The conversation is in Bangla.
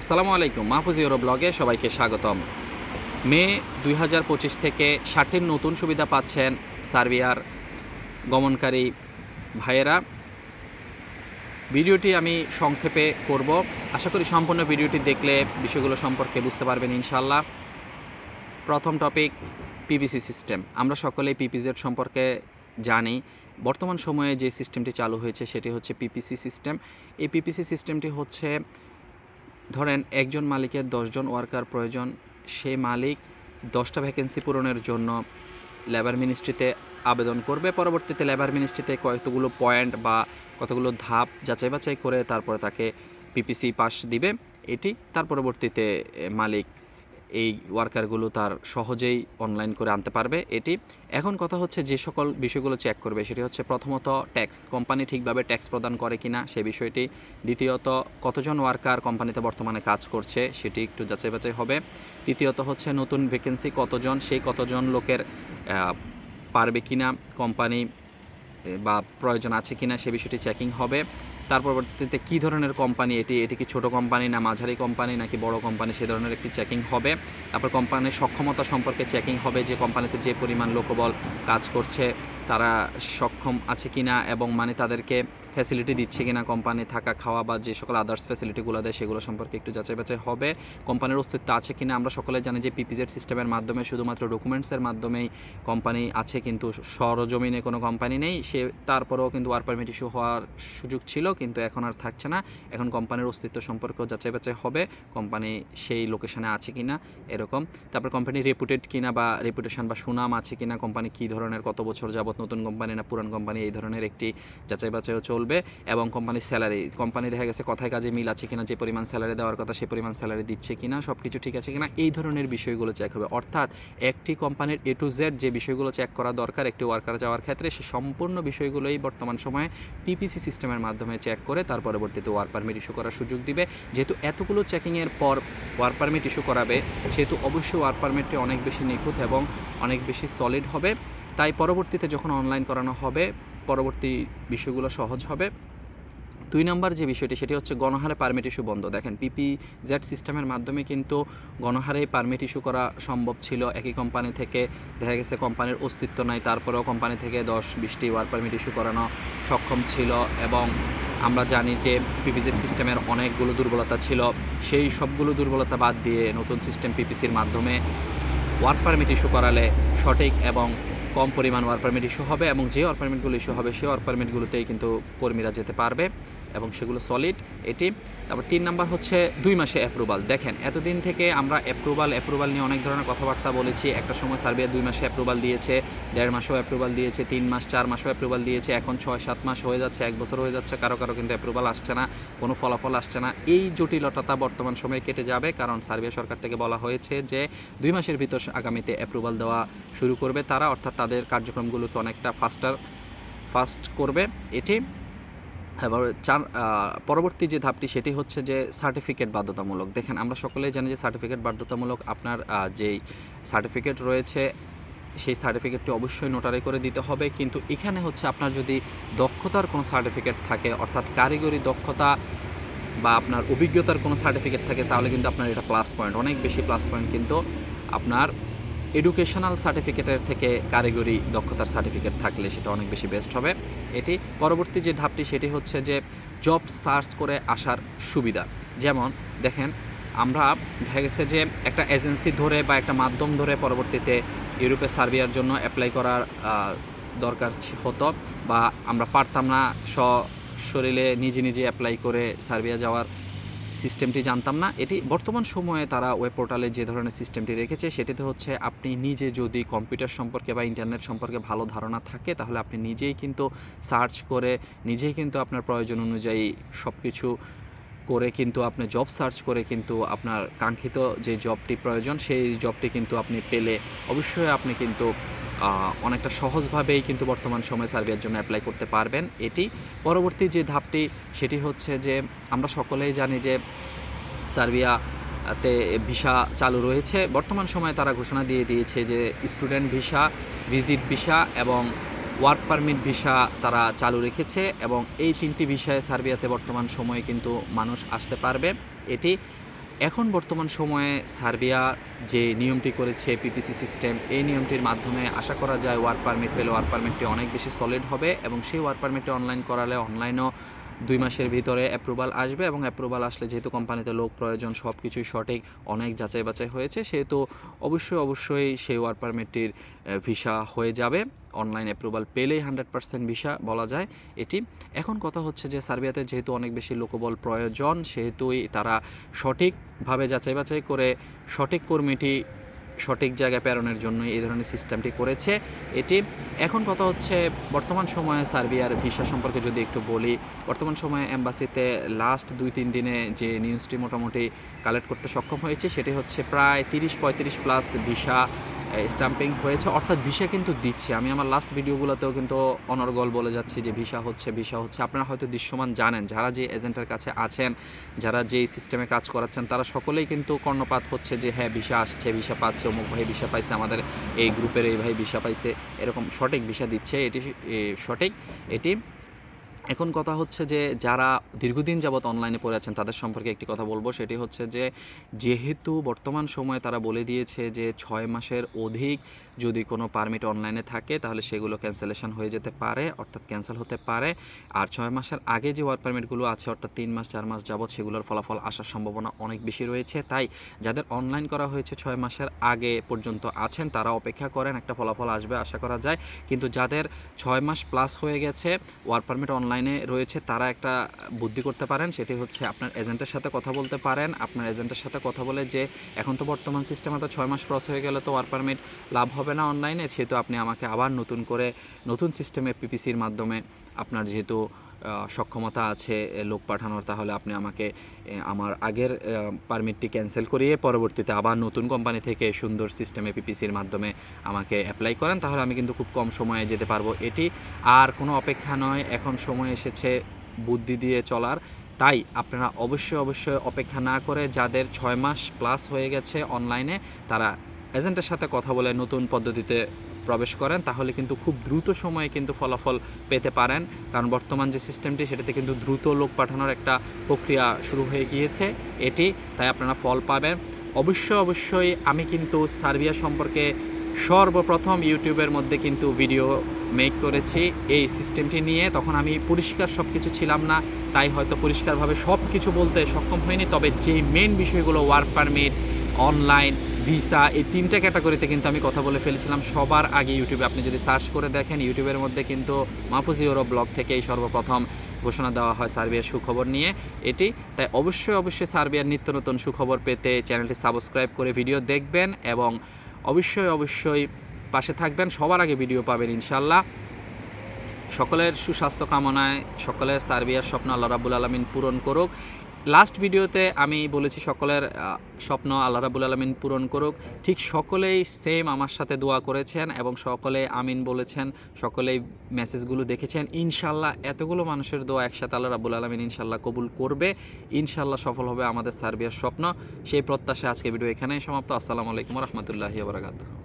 আসসালামু আলাইকুম, মাহফুজ ইউরো ব্লগে সবাইকে স্বাগতম। মে দুই হাজার পঁচিশ থেকে ষাটের নতুন সুবিধা পাচ্ছেন সার্বিয়ার গমনকারী ভাইয়েরা। ভিডিওটি আমি সংক্ষেপে করব। আশা করি সম্পূর্ণ ভিডিওটি দেখলে বিষয়গুলো সম্পর্কে বুঝতে পারবেন ইনশাল্লাহ প্রথম টপিক, পিপিসি সিস্টেম। আমরা সকলেই পিপিজেড সম্পর্কে জানি। বর্তমান সময়ে যে সিস্টেমটি চালু হয়েছে সেটি হচ্ছে পিপিসি সিস্টেম। এই পিপিসি সিস্টেমটি হচ্ছে ধরেন একজন মালিকের দশজন ওয়ার্কার প্রয়োজন, সে মালিক দশটা ভ্যাকেন্সি পূরণের জন্য লেবার মিনিস্ট্রিতে আবেদন করবে, পরবর্তীতে লেবার মিনিস্ট্রিতে কয়েকগুলো পয়েন্ট বা কতগুলো ধাপ যাচাই বাছাই করে তারপরে তাকে পিপিসি পাস দিবে। এটি তার পরবর্তীতে মালিক এই ওয়ার্কারগুলো তার সহজেই অনলাইন করে আনতে পারবে এটি। এখন কথা হচ্ছে যে সকল বিষয়গুলো চেক করবে, সেটি হচ্ছে প্রথমত ট্যাক্স কোম্পানি ঠিকভাবে ট্যাক্স প্রদান করে কি না সে বিষয়টি। দ্বিতীয়ত, কতজন ওয়ার্কার কোম্পানিতে বর্তমানে কাজ করছে সেটি একটু যাচাই বাছাই হবে। তৃতীয়ত হচ্ছে নতুন ভ্যাকেন্সি কতজন, সেই কতজন লোকের পারবে কিনা কোম্পানি বা প্রয়োজন আছে কিনা সে বিষয়টি চেকিং হবে। তার পরবর্তীতে কী ধরনের কোম্পানি এটি এটি কি ছোটো কোম্পানি না মাঝারি কোম্পানি নাকি বড় কোম্পানি সে ধরনের একটি চেকিং হবে। তারপর কোম্পানির সক্ষমতা সম্পর্কে চেকিং হবে যে কোম্পানিতে যে পরিমাণ লোকবল কাজ করছে। তারা সক্ষম আছে কি না এবং মানে তাদেরকে ফ্যাসিলিটি দিচ্ছে কিনা কোম্পানি থাকা খাওয়া বা যে সকল আদার্স ফ্যাসিলিটিগুলো দেয়, সেগুলো সম্পর্কে একটু যাচাই বাছাই হবে। কোম্পানির অস্তিত্ব আছে কিনা, আমরা সকলে জানি যে পিপিজেড সিস্টেমের মাধ্যমে শুধুমাত্র ডকুমেন্টসের মাধ্যমেই কোম্পানি আছে, কিন্তু সরজমিনে কোনো কোম্পানি নেই। সে, তারপরেও কিন্তু ওয়ার পারমিট ইস্যু হওয়ার সুযোগ ছিল, কিন্তু এখন আর থাকছে না। এখন কোম্পানির অস্তিত্ব সম্পর্কেও যাচাই বাছাই হবে কোম্পানি সেই লোকেশনে আছে কিনা, এরকম। তারপর কোম্পানি রেপুটেড কিনা বা রেপুটেশন বা সুনাম আছে কিনা কোম্পানি কী ধরনের, কত বছর যাবত নতুন কোম্পানি না পুরান কোম্পানি, এই ধরনের একটি যাচাই বাছাইও চলবে এবং কোম্পানির স্যালারি কোম্পানি দেখা গেছে কথায় কাজে মিল আছে কিনা, যে পরিমাণ স্যালারি দেওয়ার কথা সে পরিমাণ স্যালারি দিচ্ছে কিনা সব কিছু ঠিক আছে কিনা, এই ধরনের বিষয়গুলো চেক হবে। অর্থাৎ একটি কোম্পানির এ টু জেড যে বিষয়গুলো চেক করা দরকার, একটি ওয়ার্কার যাওয়ার ক্ষেত্রে সে সম্পূর্ণ বিষয়গুলোই বর্তমান সময়ে পিপিসি সিস্টেমের মাধ্যমে চেক করে, তার পরবর্তীতে ওয়ার পারমিট ইস্যু করার সুযোগ দিবে। যেহেতু এতগুলো চেকিংয়ের পর ওয়ার পারমিট ইস্যু করাবে, সেহেতু অবশ্যই ওয়ার পারমিটটি অনেক বেশি নিখুঁত এবং অনেক বেশি সলিড হবে। তাই পরবর্তীতে যখন অনলাইন করানো হবে, পরবর্তী বিষয়গুলো সহজ হবে। দুই নম্বর যে বিষয়টি, সেটি হচ্ছে গণহারে পারমিট ইস্যু বন্ধ। দেখেন পিপি জেড সিস্টেমের মাধ্যমে কিন্তু গণহারে পারমিট ইস্যু করা সম্ভব ছিল। একই কোম্পানি থেকে দেখা গেছে কোম্পানির অস্তিত্ব নাই, তারপরেও কোম্পানি থেকে দশ বিশটি ওয়ার পারমিট ইস্যু করানো সক্ষম ছিল এবং আমরা জানি যে পিপিজেড সিস্টেমের অনেকগুলো দুর্বলতা ছিল। সেই সবগুলো দুর্বলতা বাদ দিয়ে নতুন সিস্টেম পিপিসির মাধ্যমে ওয়ার্ক পারমিট ইস্যু করালে সঠিক এবং কম পরিমাণ ওয়ার্ক পারমিট ইস্যু হবে এবং যে ওয়ার্ক পারমিটগুলো ইস্যু হবে, সেই ওয়ার্ক পারমিটগুলোতেই কিন্তু কর্মীরা যেতে পারবে। এবং সেগুলো সলিড এটি। তারপর তিন নাম্বার হচ্ছে দুই মাসে অ্যাপ্রুভাল দেখেন, এতদিন থেকে আমরা অ্যাপ্রুভাল অ্যাপ্রুভাল নিয়ে অনেক ধরনের কথাবার্তা বলেছি। একটা সময় সার্বিয়া দুই মাসে অ্যাপ্রুভাল দিয়েছে, দেড় মাসেও অ্যাপ্রুভাল দিয়েছে, তিন মাস, চার মাসেও অ্যাপ্রুভাল দিয়েছে। এখন ছয়, সাত মাস হয়ে যাচ্ছে, এক বছর হয়ে যাচ্ছে, কারও কারও কিন্তু অ্যাপ্রুভাল আসছে না, কোনো ফলাফল আসছে না। এই জটিলতা বর্তমান সময়ে কেটে যাবে, কারণ সার্বিয়া সরকার থেকে বলা হয়েছে যে দুই মাসের ভিতর আগামীতে অ্যাপ্রুভাল দেওয়া শুরু করবে তারা, অর্থাৎ তাদের কার্যক্রমগুলোকে অনেকটা ফাস্টার ফাস্ট করবে। এটি এবার চার পরবর্তী যে ধাপটি সেটি হচ্ছে যে সার্টিফিকেট বাধ্যতামূলক। দেখেন, আমরা সকলেই জানি যে সার্টিফিকেট বাধ্যতামূলক আপনার যেই সার্টিফিকেট রয়েছে, সেই সার্টিফিকেটটি অবশ্যই নোটারি করে দিতে হবে। কিন্তু এখানে হচ্ছে আপনার যদি দক্ষতার কোনো সার্টিফিকেট থাকে, অর্থাৎ কারিগরি দক্ষতা বা আপনার অভিজ্ঞতার কোনো সার্টিফিকেট থাকে, তাহলে কিন্তু আপনার এটা প্লাস পয়েন্ট অনেক বেশি প্লাস পয়েন্ট কিন্তু আপনার এডুকেশনাল সার্টিফিকেটের থেকে কারিগরি দক্ষতার সার্টিফিকেট থাকলে সেটা অনেক বেশি বেস্ট হবে। এটি পরবর্তী যে ধাপটি সেটি হচ্ছে যে জব সার্চ করে আসার সুবিধা। যেমন দেখেন, আমরা দেখা গেছে যে একটা এজেন্সি ধরে বা একটা মাধ্যম ধরে পরবর্তীতে ইউরোপে সার্বিয়ার জন্য অ্যাপ্লাই করার দরকার হতো বা আমরা পারতাম না স শরীরে নিজে নিজে অ্যাপ্লাই করে সার্বিয়া যাওয়ার। সিস্টেমটি জানতাম না। এটি বর্তমান সময়ে তারা ওয়েব পোর্টালে যে ধরনের সিস্টেমটি রেখেছে, সেটিতে হচ্ছে আপনি নিজে যদি কম্পিউটার সম্পর্কে বা ইন্টারনেট সম্পর্কে ভালো ধারণা থাকে, তাহলে আপনি নিজেই কিন্তু সার্চ করে, নিজেই কিন্তু আপনার প্রয়োজন অনুযায়ী সব কিছু করে কিন্তু আপনি জব সার্চ করে কিন্তু আপনার কাঙ্ক্ষিত যে জবটি প্রয়োজন, সেই জবটি কিন্তু আপনি পেলে অবশ্যই আপনি কিন্তু অনেকটা সহজভাবেই কিন্তু বর্তমান সময়ে সার্বিয়ার জন্য অ্যাপ্লাই করতে পারবেন। এটি পরবর্তী যে ধাপটি, সেটি হচ্ছে যে আমরা সকলেই জানি যে সার্বিয়াতে ভিসা চালু রয়েছে। বর্তমান সময়ে তারা ঘোষণা দিয়ে দিয়েছে যে স্টুডেন্ট ভিসা ভিজিট ভিসা এবং ওয়ার্ক পারমিট ভিসা তারা চালু রেখেছে এবং এই তিনটি ভিসায় সার্বিয়াতে বর্তমান সময়ে কিন্তু মানুষ আসতে পারবে। এটি এখন বর্তমান সময়ে সার্বিয়া যে নিয়মটি করেছে পিপিসি সিস্টেম এই নিয়মটির মাধ্যমে আশা করা যায় ওয়ার্ক পারমিট পেলে ওয়ার্ক পারমিটটি অনেক বেশি সলিড হবে এবং সেই ওয়ার্ক পারমিটটি অনলাইন করালে অনলাইনও দুই মাসের ভিতরে অ্যাপ্রুভাল আসবে এবং অ্যাপ্রুভাল আসলে যেহেতু কোম্পানিতে লোক, প্রয়োজন সব কিছুই সঠিক, অনেক যাচাই বাছাই হয়েছে, সেহেতু অবশ্যই অবশ্যই সেই ওয়ার্ক পারমিটটির ভিসা হয়ে যাবে। অনলাইন অ্যাপ্রুভাল পেলেই হান্ড্রেড পার্সেন্ট ভিসা বলা যায় এটি। এখন কথা হচ্ছে যে সার্বিয়াতে যেহেতু অনেক বেশি লোকবল প্রয়োজন, সেহেতুই তারা সঠিকভাবে যাচাই বাছাই করে সঠিক কর্মীটি সঠিক জায়গায় প্রেরণের জন্য এই ধরনের সিস্টেমটি করেছে এটি। এখন কথা হচ্ছে, বর্তমান সময়ে সার্বিয়ার ভিসা সম্পর্কে যদি একটু বলি, বর্তমান সময়ে এম্বাসিতে লাস্ট দুই তিন দিনে যে নিউজটি মোটামুটি কালেক্ট করতে সক্ষম হয়েছে, সেটি হচ্ছে প্রায় তিরিশ পঁয়ত্রিশ প্লাস ভিসা স্টাম্পিং হয়েছে। অর্থাৎ ভিসা কিন্তু দিচ্ছে। আমি আমার লাস্ট ভিডিওগুলোতেও কিন্তু অনর্গল বলে যাচ্ছি যে ভিসা হচ্ছে ভিসা হচ্ছে। আপনারা হয়তো দৃশ্যমান জানেন, যারা যে এজেন্টের কাছে আছেন, যারা যে সিস্টেমে কাজ করাচ্ছেন, তারা সকলেই কিন্তু কর্ণপাত হচ্ছে যে হ্যাঁ ভিসা আসছে, ভিসা পাচ্ছে। অমুক ভাই ভিসা পাইছে, আমাদের এই গ্রুপের এই ভাই ভিসা পাইছে, এরকম সঠিক ভিসা দিচ্ছে, এটি সঠিক, এটি এখন কথা হচ্ছে যে যারা দীর্ঘদিন যাবৎ অনলাইনে পড়ে আছেন, তাদের সম্পর্কে একটি কথা বলব, সেটি হচ্ছে যে যেহেতু বর্তমান সময়ে তারা বলে দিয়েছে যে ছয় মাসের অধিক যদি কোনো পারমিট অনলাইনে থাকে, তাহলে সেগুলো ক্যান্সেলেশন হয়ে যেতে পারে, অর্থাৎ ক্যান্সেল হতে পারে। আর ছয় মাসের আগে যে ওয়ার্ক পারমিটগুলো আছে, অর্থাৎ তিন মাস, চার মাস যাবৎ সেগুলোর ফলাফল আসার সম্ভাবনা অনেক বেশি রয়েছে। তাই যাদের অনলাইন করা হয়েছে ছয় মাসের আগে পর্যন্ত আছেন, তারা অপেক্ষা করেন, একটা ফলাফল আসবে, আশা করা যায়। কিন্তু যাদের ছয় মাস প্লাস হয়ে গেছে ওয়ার্ক পারমিট অনলাইনে রয়েছে, তারা একটা বুদ্ধি করতে পারেন, সেটি হচ্ছে আপনার এজেন্টের সাথে কথা বলতে পারেন। আপনার এজেন্টের সাথে কথা বলে যে, এখন তো বর্তমান সিস্টেমে তো ছয় মাস ক্রস হয়ে গেলে তো ওয়ার্ক পারমিট লাভ হবে না অনলাইনে সেহেতু আপনি আমাকে আবার নতুন করে নতুন সিস্টেমে পিপিসির মাধ্যমে আপনার যেহেতু সক্ষমতা আছে লোক পাঠানোর, তাহলে আপনি আমাকে আমার আগের পারমিটটি ক্যান্সেল করিয়ে পরবর্তীতে আবার নতুন কোম্পানি থেকে সুন্দর সিস্টেমে পিপিসির মাধ্যমে আমাকে অ্যাপ্লাই করেন, তাহলে আমি কিন্তু খুব কম সময়ে যেতে পারব এটি। আর কোনো অপেক্ষা নয়, এখন সময় এসেছে বুদ্ধি দিয়ে চলার। তাই আপনারা অবশ্যই অবশ্যই অপেক্ষা না করে যাদের ছয় মাস প্লাস হয়ে গেছে অনলাইনে তারা এজেন্টের সাথে কথা বলে নতুন পদ্ধতিতে প্রবেশ করেন, তাহলে কিন্তু খুব দ্রুত সময়ে কিন্তু ফলাফল পেতে পারেন। কারণ বর্তমান যে সিস্টেমটি, সেটাতে কিন্তু দ্রুত লোক পাঠানোর একটা প্রক্রিয়া শুরু হয়ে গিয়েছে এটি, তাই আপনারা ফল পাবেন। অবশ্যই অবশ্যই আমি কিন্তু সার্বিয়া সম্পর্কে সর্বপ্রথম ইউটিউবের মধ্যে কিন্তু ভিডিও মেক করেছি এই সিস্টেমটি নিয়ে। তখন আমি পরিষ্কার সব কিছু ছিলাম না, তাই হয়তো পরিষ্কারভাবে সব কিছু বলতে সক্ষম হয়নি তবে যেই মেন বিষয়গুলো ওয়ার্ক পারমিট অনলাইন ভিসা, এই তিনটে ক্যাটাগরিতে কিন্তু আমি কথা বলে ফেলেছিলাম। সবার আগে ইউটিউবে আপনি যদি সার্চ করে দেখেন, ইউটিউবের মধ্যে কিন্তু মাহফুজ ইউরো ব্লগ থেকেই সর্বপ্রথম ঘোষণা দেওয়া হয় সার্বিয়ার সুখবর নিয়ে এটি। তাই অবশ্যই অবশ্যই সার্বিয়ার নিত্য নতুন সুখবর পেতে চ্যানেলটি সাবস্ক্রাইব করে ভিডিও দেখবেন এবং অবশ্যই অবশ্যই পাশে থাকবেন। সবার আগে ভিডিও পাবেন ইনশাল্লাহ সকলের সুস্বাস্থ্য কামনায়, সকলের সার্বিয়ার স্বপ্ন আল্লাহ রাবুল আলমিন পূরণ করুক। লাস্ট ভিডিওতে আমি বলেছি সকলের স্বপ্ন আল্লাহ রাবুল আলমিন পূরণ করুক। ঠিক সকলেই সেম আমার সাথে দোয়া করেছেন এবং সকলে আমিন বলেছেন, সকলেই মেসেজগুলো দেখেছেন। ইনশাল্লাহ এতগুলো মানুষের দোয়া একসাথে আল্লাহ রাবুল আলমিন ইনশাল্লাহ কবুল করবে। ইনশাল্লাহ সফল হবে আমাদের সার্বিয়ার স্বপ্ন। সেই প্রত্যাশা আজকে ভিডিও এখানেই সমাপ্ত। আসসালামু আলাইকুম রহমতুল্লাহি বারাকাতুহ।